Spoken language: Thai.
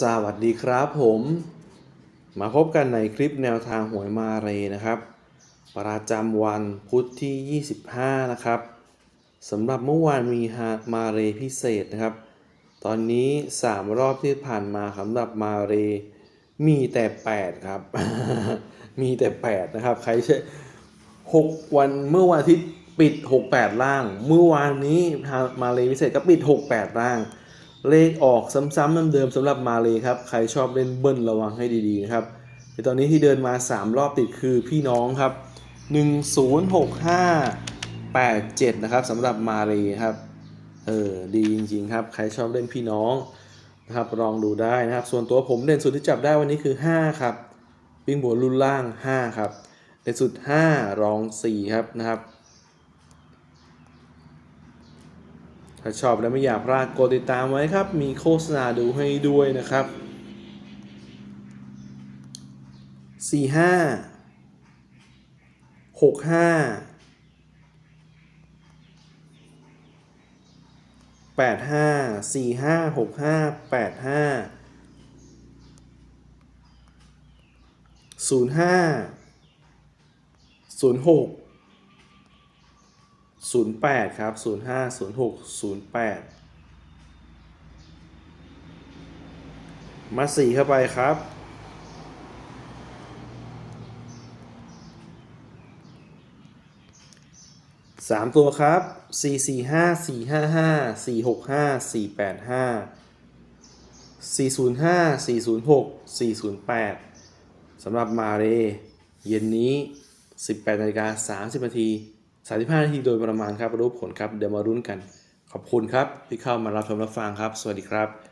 สวัสดีครับผม มาพบกันในคลิปแนวทางหวยมาเรนะครับ ประจำวันพุธที่ 25 นะครับสำหรับเมื่อวานมีฮามาเรพิเศษนะครับ ตอนนี้ 3 รอบที่ผ่านมาสำหรับมาเรมีแต่ 8 ครับ มีแต่ 8 นะครับ ใครใช่6วันเมื่อวันอาทิตย์ปิด 68 ล่าง เมื่อวานนี้มาเลพิเศษก็ปิด 68 ล่าง เลขออกซ้ำๆเดิมๆสำหรับมาเลยครับ ใครชอบเล่นเบิ้ลระวังให้ดีๆนะครับในตอนนี้ที่เดินมา 3 รอบติดคือพี่น้องครับ 106587 นะครับสำหรับมาเลยครับ เออดีจริงๆครับ ใครชอบเล่นพี่น้องนะครับลองดูได้นะครับ ส่วนตัวผมเด่นสุดที่จับได้วันนี้คือ 5 ครับวิ่งบวรุ่นล่าง 5 ครับเด่นสุด 5 รอง 4 ครับนะครับ ถ้าชอบและไม่อยากพลาดกดติดตามไว้ครับ มีโฆษณาดูให้ด้วยนะครับ 4 5 6 5 8 5 4 5 6 5 8 5 0 5 0 6 08 ครับ 05 06 08 มาสี่เข้าไปครับ สามตัวครับสี่สี่ห้าสี่ห้าห้าสี่หกห้าสี่แปดห้าสี่ศูนย์ห้าสี่ศูนย์หกสี่ศูนย์แปดสำหรับมาเร เย็นนี้ 18นาฬิกา30นาที 35 นาทีโดยประมาณครับรู้ผลครับเดี๋ยวมารุ้นกัน ขอบคุณครับที่เข้ามารับชมรับฟังครับ สวัสดีครับ